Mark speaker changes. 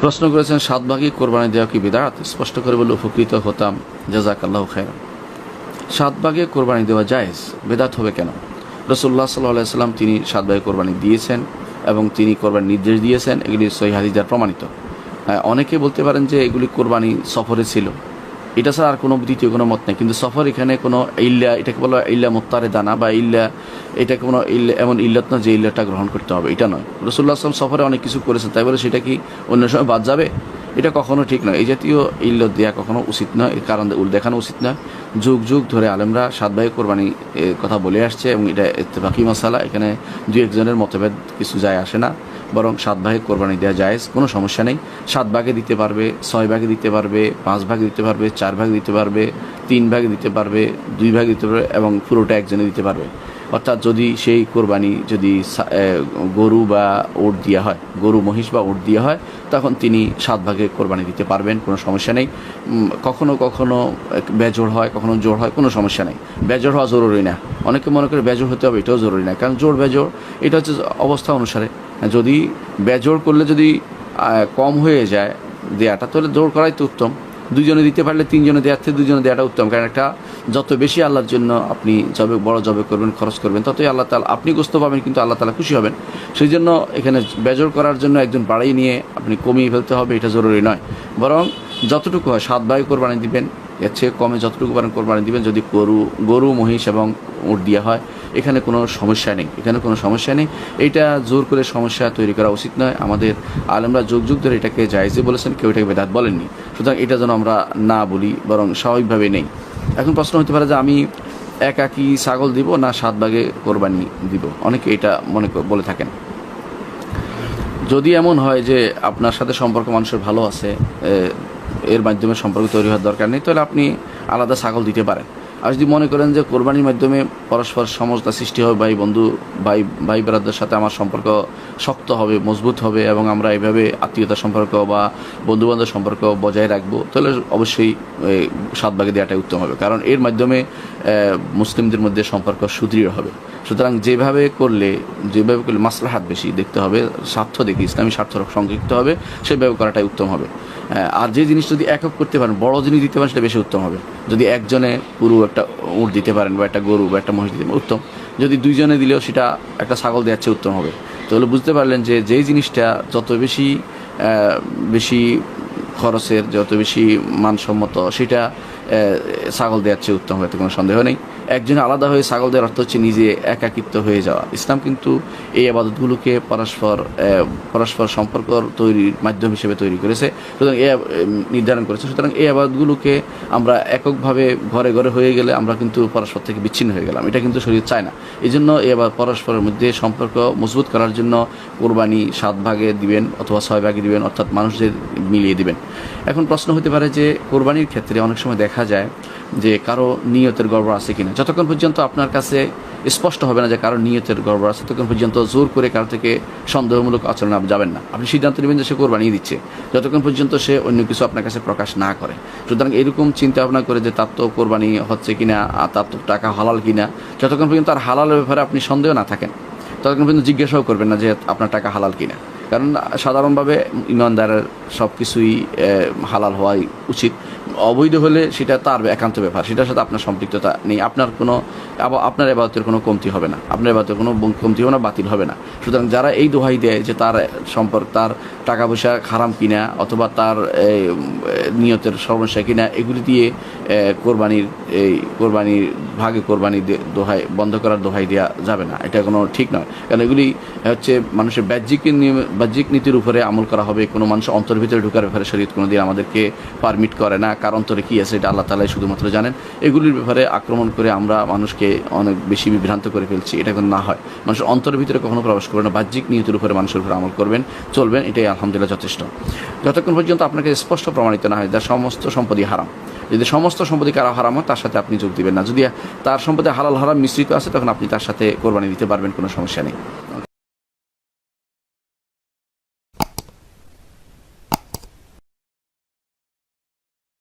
Speaker 1: প্রশ্ন করেছেন সাত ভাগে কোরবানি দেওয়া কি বিদাত? স্পষ্ট করে বলে, উপকৃত হতাম। জাজাক আল্লাহ খায় সাত ভাগে কোরবানি দেওয়া জায়েজ, বেদাত হবে কেন? রসুল্লাহ সাল্লাহ সাল্লাম তিনি সাত ভাগে কোরবানি দিয়েছেন এবং তিনি কোরবানি নির্দেশ দিয়েছেন। এগুলি সহি প্রমাণিত। অনেকে বলতে পারেন যে এগুলি কোরবানি সফরে ছিল। এটা ছাড়া আর কোনো দ্বিতীয় কোনো মত নেই। কিন্তু সফর এখানে কোনো ইল্লা, এটাকে বলা ইল্লা মোত্তারে দানা বা ইল্লা এটা কোনো ইল্লা, এমন ইল্লাত না যে ইল্লাটা গ্রহণ করতে হবে, এটা নয়। রসুল্লাহ আসলাম সফরে অনেক কিছু করেছেন, তাই বলে সেটা কি অন্য সময় বাদ যাবে? এটা কখনো ঠিক নয়। এই জাতীয় ইল্লত দেওয়া কখনো উচিত নয়, এর কারণ দেখানো উচিত নয়। যুগ যুগ ধরে আলেমরা সাত ভাই কোরবানি কথা বলে আসছে এবং এটা বাকি মশালা এখানে দু একজনের মতভেদ কিছু যায় আসে না। বরং সাত ভাগে কোরবানি দেওয়া যায় কোনো সমস্যা নেই। সাত ভাগে দিতে পারবে, ছয় ভাগে দিতে পারবে, পাঁচ ভাগে দিতে পারবে, চার ভাগে দিতে পারবে, তিন ভাগে দিতে পারবে, দুই ভাগে দিতে পারবে এবং পুরোটা একজনে দিতে পারবে। অর্থাৎ যদি সেই কোরবানি যদি গরু বা ওট দেওয়া হয়, গরু, মহিষ বা ওট দেওয়া হয়, তখন তিনি সাত ভাগে কোরবানি দিতে পারবেন, কোনো সমস্যা নেই। কখনো কখনো বেজোড় হয়, কখনো জোর হয়, কোনো সমস্যা নেই। বেজোড় হওয়া জরুরি না। অনেকে মনে করে বেজোড় হতে হবে, এটাও জরুরি না। কারণ জোর বেজোড়, এটা হচ্ছে অবস্থা অনুসারে। যদি বেজোড় করলে যদি কম হয়ে যায় দেয়াটা, তাহলে জোর করাই তো উত্তম। দুজনে দিতে পারলে তিনজনে দেওয়ার থেকে দুজনে দেওয়াটা উত্তম। কারণ একটা, যত বেশি আল্লাহর জন্য আপনি জবে, বড় জবে করবেন, খরচ করবেন, ততই আল্লাহ তালা আপনি গোস্ত পাবেন, কিন্তু আল্লাহ তালা খুশি হবেন। সেই জন্য এখানে বেজর করার জন্য একজন বাড়াই নিয়ে আপনি কমিয়ে ফেলতে হবে, এটা জরুরি নয়। বরং যতটুকু হয়, সাত ভাই কোরবানি দিবেন এর চেয়ে কমে যতটুকু পারেন কোরবানি দিবেন, যদি গরু গরু, মহিষ এবং উট দেওয়া হয়, এখানে কোনো সমস্যা নেই। এখানে কোনো সমস্যা নেই। এইটা জোর করে সমস্যা তৈরি করা উচিত নয়। আমাদের আলেমরা যুগ যুগ ধরে এটাকে জায়জে বলেছেন, কেউ এটাকে বেদাত বলেননি। সুতরাং এটা যেন আমরা না বলি, বরং স্বাভাবিকভাবে নেই। এখন প্রশ্ন হতে পারে যে আমি একাকি ছাগল দিব না সাত ভাগে কোরবানি দিব? অনেকে এটা মনে বলে থাকেন। যদি এমন হয় যে আপনার সাথে সম্পর্ক মানুষের ভালো আছে এর মাধ্যমে সম্পর্ক তৈরি হওয়ার দরকার নেই, তাহলে আপনি আলাদা ছাগল দিতে পারেন। আর যদি মনে করেন যে কোরবানির মাধ্যমে পরস্পর সমঝোতা সৃষ্টি হবে, ভাই বন্ধু, ভাই ভাই বেড়াদের সাথে আমার সম্পর্ক শক্ত হবে, মজবুত হবে, এবং আমরা এইভাবে আত্মীয়তার সম্পর্ক বা বন্ধুবান্ধব সম্পর্ক বজায় রাখব, তাহলে অবশ্যই সাত ভাগে দেওয়াটাই উত্তম হবে। কারণ এর মাধ্যমে মুসলিমদের মধ্যে সম্পর্ক সুদৃঢ় হবে। সুতরাং যেভাবে করলে যেভাবে করলে মাসলাহাত বেশি দেখতে হবে, স্বার্থ দেখে, ইসলামী স্বার্থ সংযুক্ত হবে, সেভাবে করাটাই উত্তম হবে। আর যে জিনিস যদি একক করতে পারেন, বড় জিনিস দিতে পারেন, সেটা বেশি উত্তম হবে। যদি একজনে পুরো একটা উঁট দিতে পারেন বা একটা গরু বা একটা মহিষ দিতে উত্তম। যদি দুইজনে দিলেও সেটা একটা ছাগল দেওয়ার চেয়ে উত্তম হবে। তাহলে বুঝতে পারলেন যে যেই জিনিসটা যত বেশি বেশি খরচের, যত বেশি মানসম্মত, সেটা ছাগল দেওয়ার চেয়ে উত্তম হবে এতে কোনো সন্দেহ নেই। একজন আলাদা হয়ে ছাগল দেওয়ার অর্থ হচ্ছে নিজে একাকিত্ব হয়ে যাওয়া। ইসলাম কিন্তু এই আবাদতগুলোকে পরস্পর পরস্পর সম্পর্ক তৈরির মাধ্যম হিসেবে তৈরি করেছে। সুতরাং এ নির্ধারণ করেছে। সুতরাং এই আবাদগুলোকে আমরা এককভাবে ঘরে ঘরে হয়ে গেলে আমরা কিন্তু পরস্পর থেকে বিচ্ছিন্ন হয়ে গেলাম। এটা কিন্তু শরীর চায় না। এই জন্য এই আবার পরস্পরের মধ্যে সম্পর্ক মজবুত করার জন্য কোরবানি সাত ভাগে দিবেন অথবা ছয় ভাগে দিবেন, অর্থাৎ মানুষদের মিলিয়ে দিবেন। এখন প্রশ্ন হতে পারে যে কোরবানির ক্ষেত্রে অনেক সময় দেখা যায় যে কারও নিয়তের গড়বড় আছে কিনা। যতক্ষণ পর্যন্ত আপনার কাছে স্পষ্ট হবে না যে কারও নিয়তের গড়বড় আছে, ততক্ষণ পর্যন্ত জোর করে কারও থেকে সন্দেহমূলক আচরণ যাবেন না। আপনি সিদ্ধান্ত নেবেন যে সে কোরবানি দিচ্ছে। যতক্ষণ পর্যন্ত সে অন্য কিছু আপনার কাছে প্রকাশ না করে। সুতরাং এরকম চিন্তা ভাবনা করে যে তার তো কোরবানি হচ্ছে কিনা তার তো টাকা হালাল কিনা, যতক্ষণ পর্যন্ত তার হালালের ব্যাপারে আপনি সন্দেহ না থাকেন, ততক্ষণ পর্যন্ত জিজ্ঞাসাও করবেন না যে আপনার টাকা হালাল কিনা। কারণ সাধারণভাবে ইমানদারের সব কিছুই হালাল হওয়াই উচিত। অবৈধ হলে সেটা তার একান্ত ব্যাপার। সেটার সাথে আপনার সম্পৃক্ততা নেই। আপনার কোনো আপনার এবাদতের কোনো কমতি হবে না। আপনার এবাদতের কোনো কমতি হবে না, বাতিল হবে না। সুতরাং যারা এই দোহাই দেয় যে তার সম্পর্ক, তার টাকা পয়সা খারাপ কিনা অথবা তার নিয়তের সমস্যা কিনা, এগুলি দিয়ে কোরবানির, এই কোরবানির, ভাগে কোরবানি দোহাই, বন্ধ করার দোহাই দেওয়া যাবে না। এটা কোনো ঠিক নয়। কারণ এগুলি হচ্ছে মানুষের বাহ্যিক বাহ্যিক নীতির উপরে আমল করা হবে। কোনো মানুষ অন্তর ভিতরে ঢুকার ব্যাপারে শরীর কোনো দিন আমাদেরকে পারমিট করে না। কার অন্তরে কী আছে, এটা আল্লাহ তালাই শুধুমাত্র জানেন। এগুলির ব্যাপারে আক্রমণ করে আমরা মানুষকে অনেক বেশি বিভ্রান্ত করে ফেলছি, এটা কিন্তু না হয়। মানুষের অন্তরের ভিতরে কখনো প্রবেশ করবে না, বাহ্যিক নিয়তের উপরে মানুষের উপরে আমল করবেন, চলবেন, এটাই আলহামদুলিল্লাহ যথেষ্ট। যতক্ষণ পর্যন্ত আপনাকে স্পষ্ট প্রমাণিত না হয় যা সমস্ত সম্পত্তি হারাম, যদি সমস্ত সম্পত্তি কারও হারাম হয়, তার সাথে আপনি যোগ দিবেন না। যদি তার সম্পত্তি হালাল, হারাম মিশ্রিত আছে, তখন আপনি তার সাথে কোরবানি দিতে পারবেন, কোনো সমস্যা নেই।